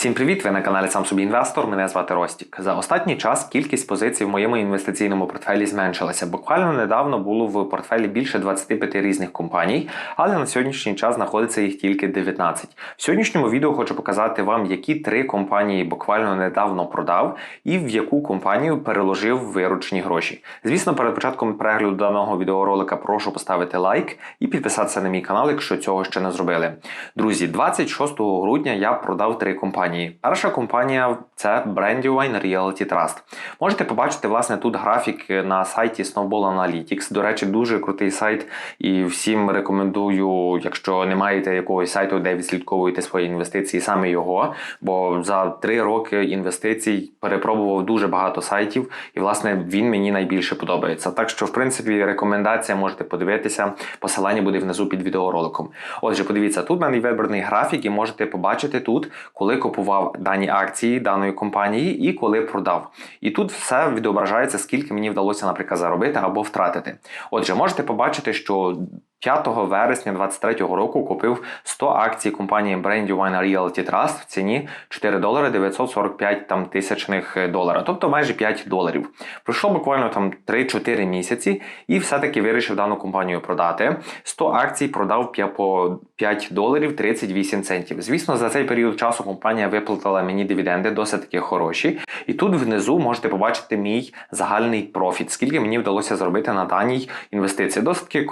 Всім привіт! Ви на каналі Сам собі інвестор. Мене звати Ростік. За останній час кількість позицій в моєму інвестиційному портфелі зменшилася. Буквально недавно було в портфелі більше 25 різних компаній, але на сьогоднішній час знаходиться їх тільки 19. В сьогоднішньому відео хочу показати вам, які три компанії буквально недавно продав і в яку компанію переложив виручені гроші. Звісно, перед початком перегляду даного відеоролика прошу поставити лайк і підписатися на мій канал, якщо цього ще не зробили. Друзі, 26 грудня я продав три компанії. Перша компанія це Brandywine Realty Trust. Можете побачити власне тут графік на сайті Snowball Analytics. До речі, дуже крутий сайт, і всім рекомендую, якщо не маєте якогось сайту, де відслідковуєте свої інвестиції, саме його. Бо за три роки інвестицій перепробував дуже багато сайтів, і власне він мені найбільше подобається. Так що, в принципі, рекомендація можете подивитися. Посилання буде внизу під відеороликом. Отже, подивіться, тут в мене вибраний графік, і можете побачити тут, коли купував дані акції даної компанії і коли продав. І тут все відображається, скільки мені вдалося, наприклад, заробити або втратити. Отже, можете побачити, що 5 вересня 2023 року купив 100 акцій компанії Brandywine Realty Trust в ціні 4 долари 945 там, тисячних долара, тобто майже 5 доларів. Пройшло буквально там 3-4 місяці і все-таки вирішив дану компанію продати. 100 акцій продав по 5 доларів 38 центів. Звісно, за цей період часу компанія виплатила мені дивіденди досить таки хороші. І тут внизу можете побачити мій загальний профіт, скільки мені вдалося зробити на даній інвестиції. Досить таки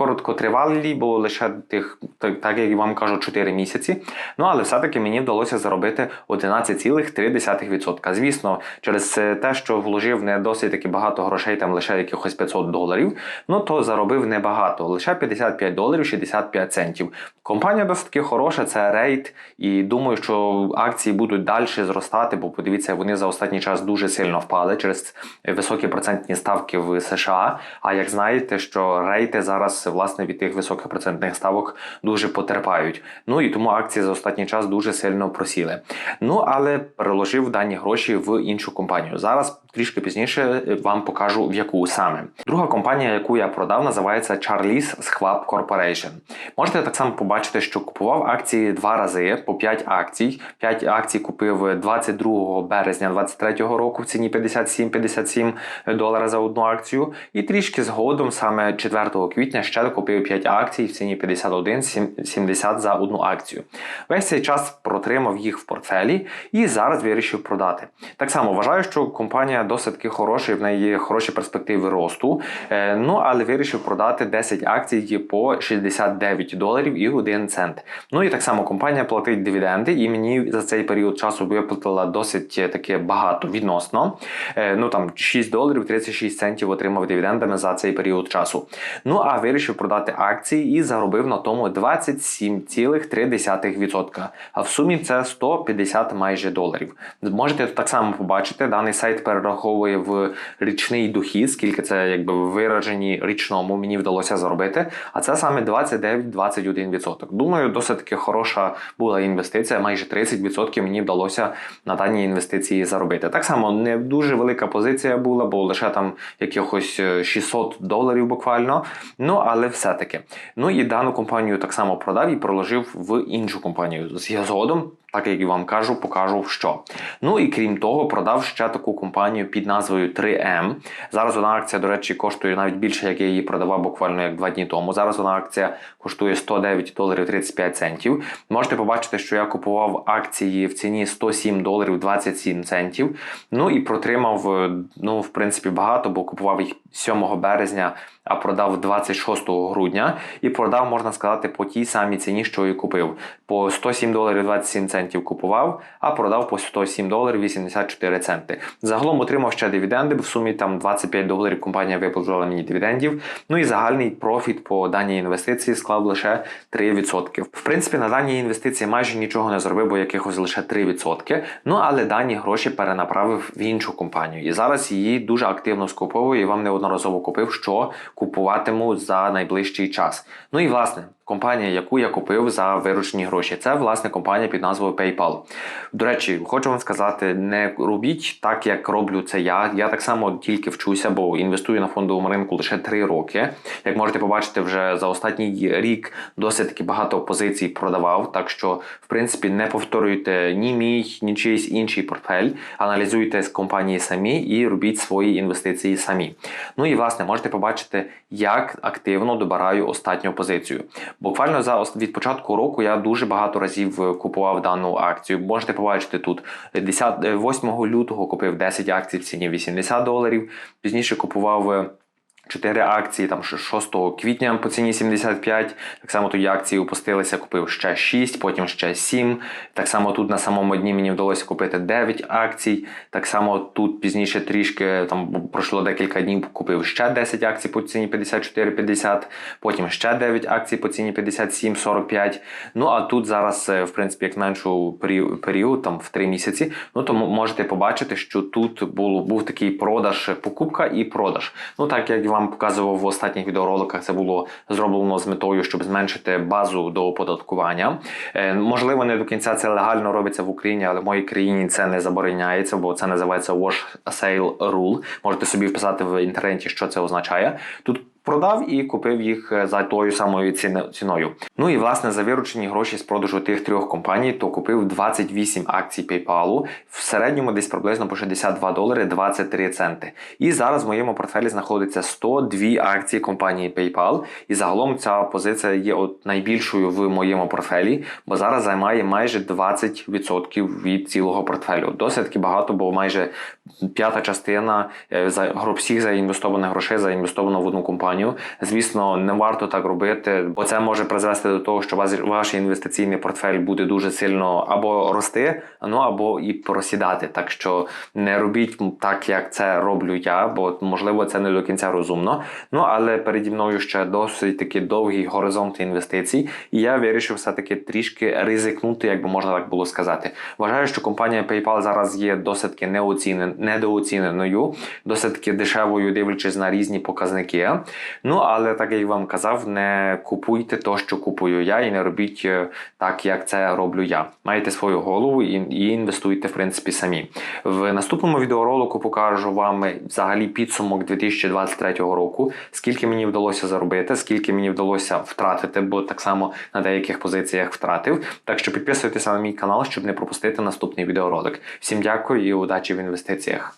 було лише тих, так, як вам кажу, 4 місяці. Ну але все-таки мені вдалося заробити 11,3%. Звісно, через те, що вложив не досить таки багато грошей, там лише якихось 500 доларів, ну то заробив небагато, лише 55 доларів 65 центів. Компанія досить хороша, це рейд, і думаю, що акції будуть далі зростати, бо подивіться, вони за останній час дуже сильно впали через високі процентні ставки в США. А як знаєте, що рейти зараз власне від тих високих процентних ставок дуже потерпають. Ну і тому акції за останній час дуже сильно просіли. Ну але переложив дані гроші в іншу компанію. Зараз трішки пізніше вам покажу в яку саме. Друга компанія, яку я продав, називається Charlie's Schwab Corporation. Можете так само побачити, що купував акції два рази по 5 акцій. 5 акцій купив 22 березня 2023 року в ціні 57-57 долара за одну акцію. І трішки згодом, саме 4 квітня, ще купив 5 акцій в ціні 51,70 за одну акцію. Весь цей час протримав їх в портфелі і зараз вирішив продати. Так само вважаю, що компанія досить таки хороша, в неї є хороші перспективи росту. Е, ну але вирішив продати 10 акцій по 69 доларів і 1 цент. Ну і так само компанія платить дивіденди, і мені за цей період часу виплатила досить таки багато відносно. Е, ну там 6 доларів 36 центів отримав дивідендами за цей період часу. Ну а вирішив продати акції і заробив на тому 27,3%. А в сумі це 150 майже доларів. Можете так само побачити, даний сайт перераховує в річний дохід, скільки це якби виражені річному мені вдалося заробити. А це саме 29-21%. Думаю, досить таки хороша була інвестиція. Майже 30% мені вдалося на дані інвестиції заробити. Так само не дуже велика позиція була, бо лише там якихось 600 доларів буквально. Ну але все-таки. Ну і дану компанію так само продав і проложив в іншу компанію. Згодом так як і вам кажу, покажу що. Ну і крім того, продав ще таку компанію під назвою 3M. Зараз вона акція, до речі, коштує навіть більше, як я її продавав буквально як два дні тому. Зараз вона акція коштує 109 доларів 35 центів. Можете побачити, що я купував акції в ціні 107 доларів 27 центів. Ну і протримав, ну, в принципі, багато, бо купував їх 7 березня, а продав 26 грудня. І продав, можна сказати, по тій самій ціні, що і купив. По 107 доларів 27 центів купував, а продав по 107 доларів 84 центи. Загалом отримав ще дивіденди, в сумі там 25 доларів компанія виплатила мені дивідендів. Ну і загальний профіт по даній інвестиції склав лише 3%. В принципі, на даній інвестиції майже нічого не зробив, бо якихось лише 3%. Ну але дані гроші перенаправив в іншу компанію. І зараз її дуже активно скуповую і вам неодноразово купив, що купуватиму за найближчий час. Ну і власне. Компанія, яку я купив за виручені гроші. Це власне компанія під назвою PayPal. До речі, хочу вам сказати, не робіть так, як роблю це я. Я так само тільки вчуся, бо інвестую на фондовому ринку лише 3 роки. Як можете побачити, вже за останній рік досить таки багато позицій продавав. Так що, в принципі, не повторюйте ні мій, ні чийсь інший портфель. Аналізуйте з компанії самі і робіть свої інвестиції самі. Ну і власне можете побачити, як активно добираю останню позицію. Буквально за від початку року я дуже багато разів е, купував дану акцію. Можете побачити тут 10, е, 8 лютого купив 10 акцій в ціні 80 доларів. Пізніше купував. Е, 4 акції там 6 квітня по ціні 75. Так само тоді акції опустилися, купив ще 6, потім ще 7. Так само тут на самому дні мені вдалося купити 9 акцій. Так само тут пізніше трішки там пройшло декілька днів, купив ще 10 акцій по ціні 54,50, потім ще 9 акцій по ціні 57,45. Ну а тут зараз, е, в принципі, як меншу період, там в 3 місяці, ну то можете побачити, що тут було, був такий продаж, покупка і продаж. Ну так як я вам показував в останніх відеороликах, це було зроблено з метою, щоб зменшити базу до оподаткування. Е, можливо, не до кінця це легально робиться в Україні, але в моїй країні це не забороняється, бо це називається Wash Sale Rule. Можете собі вписати в інтернеті, що це означає. Тут продав і купив їх е, за тою самою ціною. Ну і власне за виручені гроші з продажу тих трьох компаній, то купив 28 акцій PayPal, в середньому десь приблизно по 62 долари 23 центи. І зараз в моєму портфелі знаходиться 102 акції компанії PayPal. І загалом ця позиція є от найбільшою в моєму портфелі, бо зараз займає майже 20% від цілого портфелю. Досить таки багато, бо майже п'ята частина е, всіх заінвестованих грошей заінвестовано в одну компанію. Звісно, не варто так робити, бо це може призвести до того, що ваш інвестиційний портфель буде дуже сильно або рости, ну або і просідати. Так що не робіть так, як це роблю я, бо можливо це не до кінця розумно. Ну але переді мною ще досить таки довгий горизонт інвестицій, і я вирішив все-таки трішки ризикнути, як би можна так було сказати. Вважаю, що компанія PayPal зараз є досить неоцінен, недооціненою, досить таки дешевою, дивлячись на різні показники. Ну але так я вам казав, не купуйте то, що купую я, і не робіть е, так, як це роблю я. Маєте свою голову і, і інвестуйте в принципі самі. В наступному відеоролику покажу вам взагалі підсумок 2023 року, скільки мені вдалося заробити, скільки мені вдалося втратити, бо так само на деяких позиціях втратив. Так що підписуйтеся на мій канал, щоб не пропустити наступний відеоролик. Всім дякую і удачі в інвестиціях.